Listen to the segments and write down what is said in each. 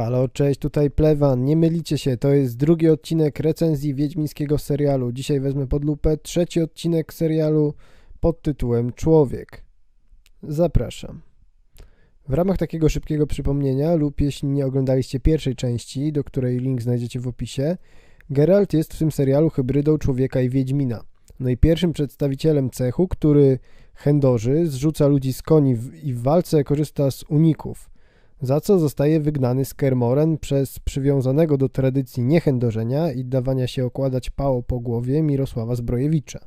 Halo, cześć, tutaj Plewan. Nie mylicie się, to jest drugi odcinek recenzji wiedźmińskiego serialu. Dzisiaj wezmę pod lupę trzeci odcinek serialu pod tytułem Człowiek. Zapraszam. W ramach takiego szybkiego przypomnienia lub jeśli nie oglądaliście pierwszej części, do której link znajdziecie w opisie, Geralt jest w tym serialu hybrydą człowieka i wiedźmina. No i pierwszym przedstawicielem cechu, który chędoży, zrzuca ludzi z koni i w walce korzysta z uników – za co zostaje wygnany z Kermoren przez przywiązanego do tradycji niechędożenia i dawania się okładać pało po głowie Mirosława Zbrojewicza.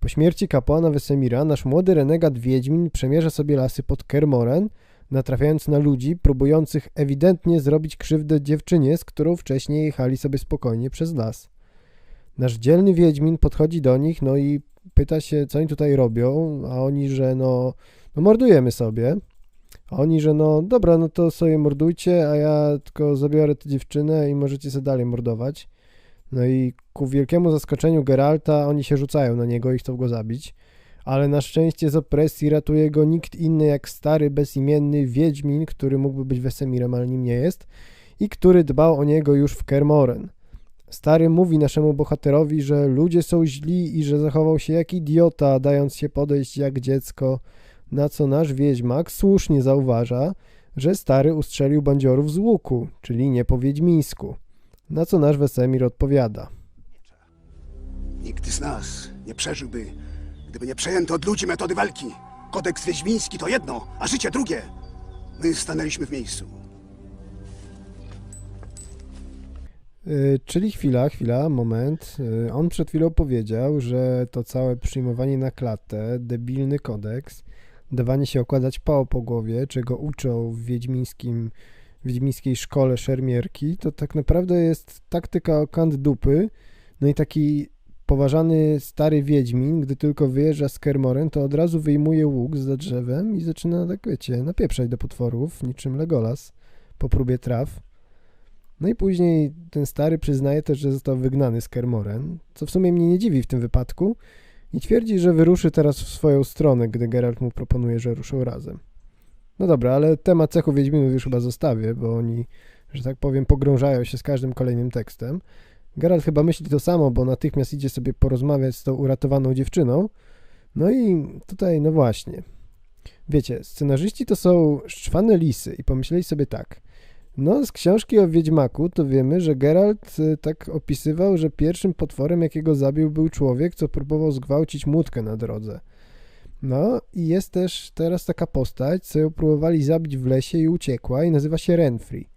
Po śmierci kapłana Wesemira nasz młody renegat Wiedźmin przemierza sobie lasy pod Kermoren, natrafiając na ludzi próbujących ewidentnie zrobić krzywdę dziewczynie, z którą wcześniej jechali sobie spokojnie przez las. Nasz dzielny Wiedźmin podchodzi do nich, no i pyta się, co oni tutaj robią, a oni, że no, no mordujemy sobie. Oni, że no dobra, no to sobie mordujcie, a ja tylko zabiorę tę dziewczynę i możecie sobie dalej mordować. No i ku wielkiemu zaskoczeniu Geralta oni się rzucają na niego i chcą go zabić. Ale na szczęście z opresji ratuje go nikt inny jak stary, bezimienny Wiedźmin, który mógłby być Wesemirem, ale nim nie jest i który dbał o niego już w Kermoren. Stary mówi naszemu bohaterowi, że ludzie są źli i że zachował się jak idiota, dając się podejść jak dziecko, na co nasz wiedźmak słusznie zauważa, że stary ustrzelił bandziorów z łuku, czyli nie po wiedźmińsku. Na co nasz Wesemir odpowiada. Nikt z nas nie przeżyłby, gdyby nie przejęto od ludzi metody walki. Kodeks wiedźmiński to jedno, a życie drugie. My stanęliśmy w miejscu. Yy, czyli chwila, chwila, moment. Yy, on przed chwilą powiedział, że to całe przyjmowanie na klatę, debilny kodeks, dawanie się okładać pał po głowie, czego uczą w wiedźmińskim, wiedźmińskiej szkole szermierki, to tak naprawdę jest taktyka kant dupy, no i taki poważany stary wiedźmin, gdy tylko wyjeżdża z Kermoren, to od razu wyjmuje łuk za drzewem i zaczyna, tak wiecie, napieprzać do potworów, niczym Legolas, po próbie traw. No i później ten stary przyznaje też, że został wygnany z Kermoren, co w sumie mnie nie dziwi w tym wypadku, i twierdzi, że wyruszy teraz w swoją stronę, gdy Geralt mu proponuje, że ruszą razem. No dobra, ale temat cechu Wiedźminów już chyba zostawię, bo oni, że tak powiem, pogrążają się z każdym kolejnym tekstem. Geralt chyba myśli to samo, bo natychmiast idzie sobie porozmawiać z tą uratowaną dziewczyną. No i tutaj, no właśnie. Wiecie, scenarzyści to są szczwane lisy i pomyśleli sobie tak – no, z książki o Wiedźmaku to wiemy, że Geralt y, tak opisywał, że pierwszym potworem, jakiego zabił, był człowiek, co próbował zgwałcić młotkę na drodze. No i jest też teraz taka postać, co ją próbowali zabić w lesie i uciekła i nazywa się Renfri.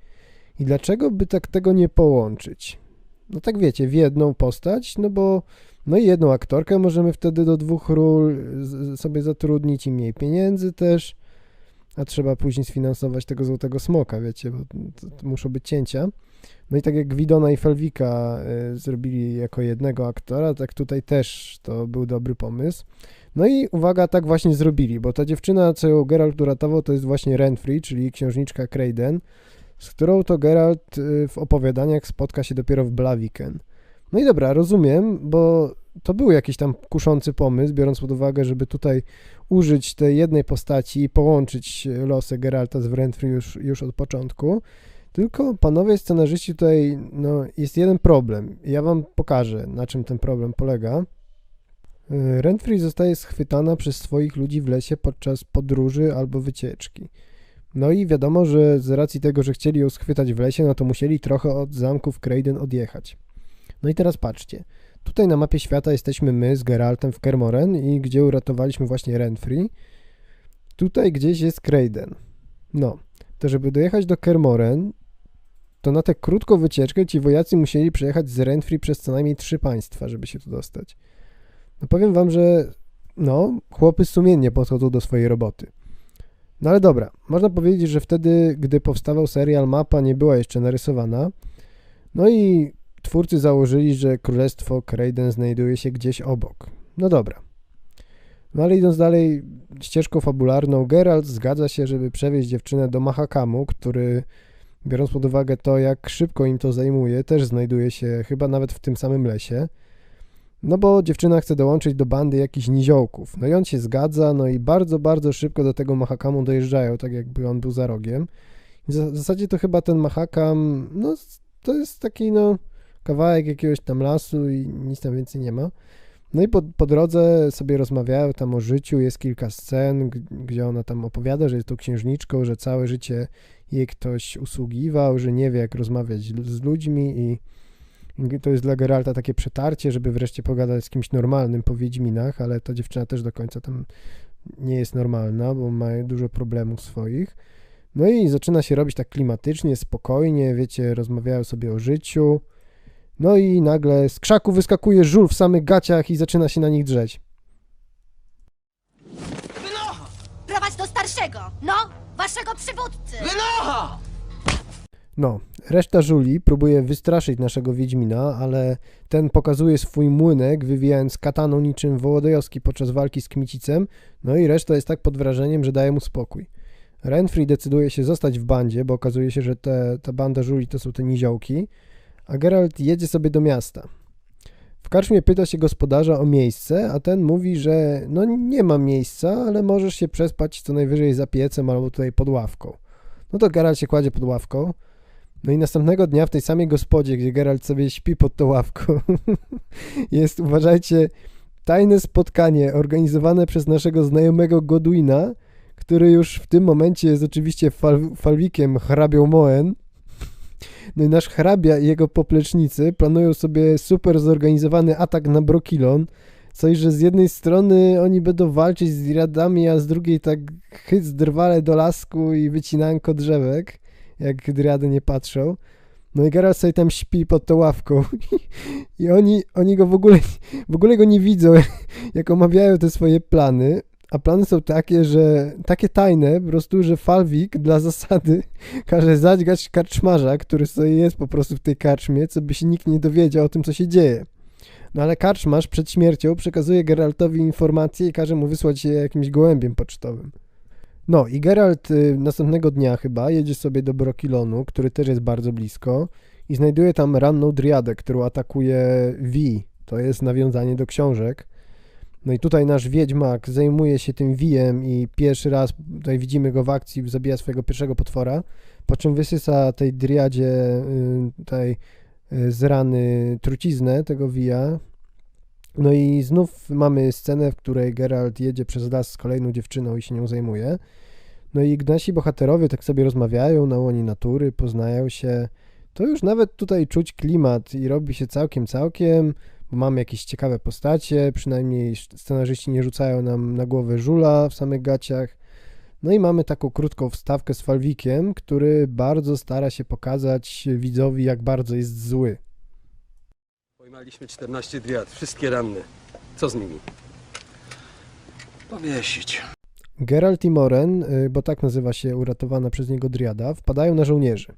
I dlaczego by tak tego nie połączyć? No tak wiecie, w jedną postać, no bo no i jedną aktorkę możemy wtedy do dwóch ról sobie zatrudnić i mniej pieniędzy też a trzeba później sfinansować tego złotego smoka, wiecie, bo to, to muszą być cięcia. No i tak jak Gwidona i Felwika y, zrobili jako jednego aktora, tak tutaj też to był dobry pomysł. No i uwaga, tak właśnie zrobili, bo ta dziewczyna, co ją Geralt uratował, to jest właśnie Renfri, czyli księżniczka Crayden, z którą to Geralt y, w opowiadaniach spotka się dopiero w Blaviken. No i dobra, rozumiem, bo to był jakiś tam kuszący pomysł, biorąc pod uwagę, żeby tutaj użyć tej jednej postaci i połączyć losy Geralta z Renfrew już, już od początku. Tylko panowie scenarzyści tutaj, no, jest jeden problem. Ja wam pokażę, na czym ten problem polega. Renfrey zostaje schwytana przez swoich ludzi w lesie podczas podróży albo wycieczki. No i wiadomo, że z racji tego, że chcieli ją schwytać w lesie, no to musieli trochę od zamków Crayden odjechać. No i teraz patrzcie. Tutaj na mapie świata jesteśmy my z Geraltem w Kermoren i gdzie uratowaliśmy właśnie Renfri. Tutaj gdzieś jest Crayden. No, to żeby dojechać do Kermoren, to na tę krótką wycieczkę ci wojacy musieli przejechać z Renfri przez co najmniej trzy państwa, żeby się tu dostać. No powiem wam, że no, chłopy sumiennie podchodzą do swojej roboty. No ale dobra, można powiedzieć, że wtedy, gdy powstawał serial, mapa nie była jeszcze narysowana. No i twórcy założyli, że królestwo Kraden znajduje się gdzieś obok. No dobra. No ale idąc dalej ścieżką fabularną, Geralt zgadza się, żeby przewieźć dziewczynę do Mahakamu, który, biorąc pod uwagę to, jak szybko im to zajmuje, też znajduje się chyba nawet w tym samym lesie. No bo dziewczyna chce dołączyć do bandy jakichś niziołków. No i on się zgadza, no i bardzo, bardzo szybko do tego Mahakamu dojeżdżają, tak jakby on był za rogiem. W za- zasadzie to chyba ten Mahakam, no to jest taki no kawałek jakiegoś tam lasu i nic tam więcej nie ma. No i po, po drodze sobie rozmawiają tam o życiu, jest kilka scen, gdzie ona tam opowiada, że jest tą księżniczką, że całe życie jej ktoś usługiwał, że nie wie jak rozmawiać z ludźmi i to jest dla Geralta takie przetarcie, żeby wreszcie pogadać z kimś normalnym po Wiedźminach, ale ta dziewczyna też do końca tam nie jest normalna, bo ma dużo problemów swoich. No i zaczyna się robić tak klimatycznie, spokojnie, wiecie, rozmawiają sobie o życiu. No i nagle z krzaku wyskakuje żul w samych gaciach i zaczyna się na nich drzeć. Wynocha! Prowadź do starszego! No, waszego przywódcy! Wynocha! No, reszta żuli próbuje wystraszyć naszego Wiedźmina, ale ten pokazuje swój młynek, wywijając kataną niczym Wołodyjowski podczas walki z Kmicicem, no i reszta jest tak pod wrażeniem, że daje mu spokój. Renfri decyduje się zostać w bandzie, bo okazuje się, że te, ta banda żuli to są te niziołki, a Geralt jedzie sobie do miasta. W karczmie pyta się gospodarza o miejsce, a ten mówi, że no nie ma miejsca, ale możesz się przespać co najwyżej za piecem albo tutaj pod ławką. No to Geralt się kładzie pod ławką, no i następnego dnia w tej samej gospodzie, gdzie Geralt sobie śpi pod tą ławką, jest, uważajcie, tajne spotkanie organizowane przez naszego znajomego Godwina, który już w tym momencie jest oczywiście fal, falwikiem hrabią Moen. No i nasz hrabia i jego poplecznicy planują sobie super zorganizowany atak na Brokilon. Coś, że z jednej strony oni będą walczyć z Diradami, a z drugiej tak chyc drwale do lasku i wycinanko drzewek jak driady nie patrzą. No i Geralt sobie tam śpi pod tą ławką i oni, oni go w ogóle, w ogóle go nie widzą, jak omawiają te swoje plany, a plany są takie, że takie tajne po prostu, że Falwik dla zasady każe zadźgać karczmarza, który sobie jest po prostu w tej karczmie, co by się nikt nie dowiedział o tym, co się dzieje. No ale karczmarz przed śmiercią przekazuje Geraltowi informacje i każe mu wysłać je jakimś gołębiem pocztowym. No i Geralt y, następnego dnia chyba jedzie sobie do Brokilonu, który też jest bardzo blisko i znajduje tam ranną driadę, którą atakuje Vi. To jest nawiązanie do książek. No i tutaj nasz wiedźmak zajmuje się tym Wijem i pierwszy raz tutaj widzimy go w akcji, zabija swojego pierwszego potwora, po czym wysysa tej driadzie y, tutaj y, z rany truciznę tego Wija. No i znów mamy scenę, w której Geralt jedzie przez las z kolejną dziewczyną i się nią zajmuje. No i nasi bohaterowie tak sobie rozmawiają na łonie natury, poznają się. To już nawet tutaj czuć klimat i robi się całkiem, całkiem, mamy jakieś ciekawe postacie, przynajmniej scenarzyści nie rzucają nam na głowę żula w samych gaciach. No i mamy taką krótką wstawkę z Falwikiem, który bardzo stara się pokazać widzowi, jak bardzo jest zły. Pojmaliśmy 14 driad, wszystkie ranne. Co z nimi? Powiesić. Geralt i Moren, y, bo tak nazywa się uratowana przez niego driada, wpadają na żołnierzy.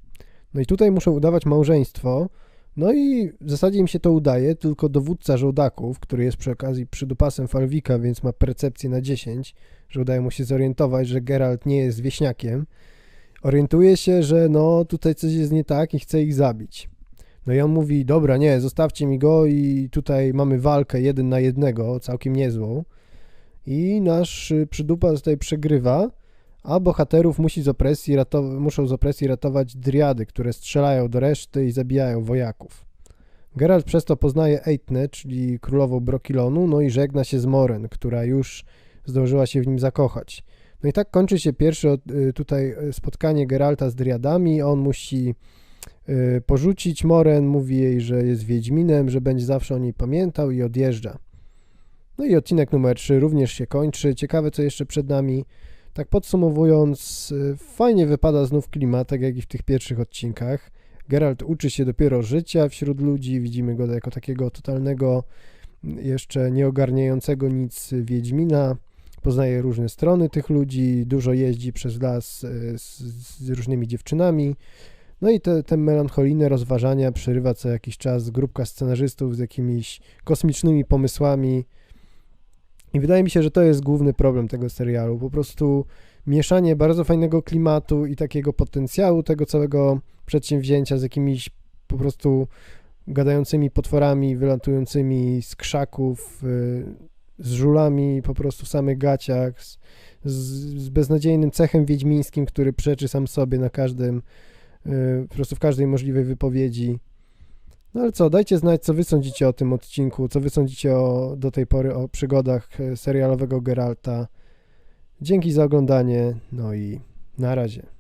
No i tutaj muszą udawać małżeństwo, no i w zasadzie im się to udaje, tylko dowódca żołdaków, który jest przy okazji przydupasem Falwika, więc ma percepcję na 10, że udaje mu się zorientować, że Geralt nie jest wieśniakiem, orientuje się, że no tutaj coś jest nie tak i chce ich zabić. No i on mówi, dobra, nie, zostawcie mi go i tutaj mamy walkę jeden na jednego, całkiem niezłą. I nasz y, przydupa tutaj przegrywa, a bohaterów musi z opresji muszą z opresji ratować driady, które strzelają do reszty i zabijają wojaków. Geralt przez to poznaje Eitne, czyli królową Brokilonu, no i żegna się z Moren, która już zdążyła się w nim zakochać. No i tak kończy się pierwsze y, tutaj y, spotkanie Geralta z driadami. On musi y, porzucić Moren, mówi jej, że jest Wiedźminem, że będzie zawsze o niej pamiętał i odjeżdża. No i odcinek numer 3 również się kończy. Ciekawe, co jeszcze przed nami. Tak podsumowując, y, fajnie wypada znów klimat, tak jak i w tych pierwszych odcinkach. Geralt uczy się dopiero życia wśród ludzi, widzimy go jako takiego totalnego, jeszcze nieogarniającego nic Wiedźmina. Poznaje różne strony tych ludzi, dużo jeździ przez las y, z, z różnymi dziewczynami. No i te, te melancholijne rozważania przerywa co jakiś czas grupka scenarzystów z jakimiś kosmicznymi pomysłami. I wydaje mi się, że to jest główny problem tego serialu. Po prostu mieszanie bardzo fajnego klimatu i takiego potencjału tego całego przedsięwzięcia z jakimiś po prostu gadającymi potworami wylatującymi z krzaków. y, z żulami po prostu w samych gaciach, z, z, beznadziejnym cechem wiedźmińskim, który przeczy sam sobie na każdym, y, po prostu w każdej możliwej wypowiedzi. No ale co, dajcie znać, co wy sądzicie o tym odcinku, co wy sądzicie o, do tej pory o przygodach e, serialowego Geralta. Dzięki za oglądanie, no i na razie.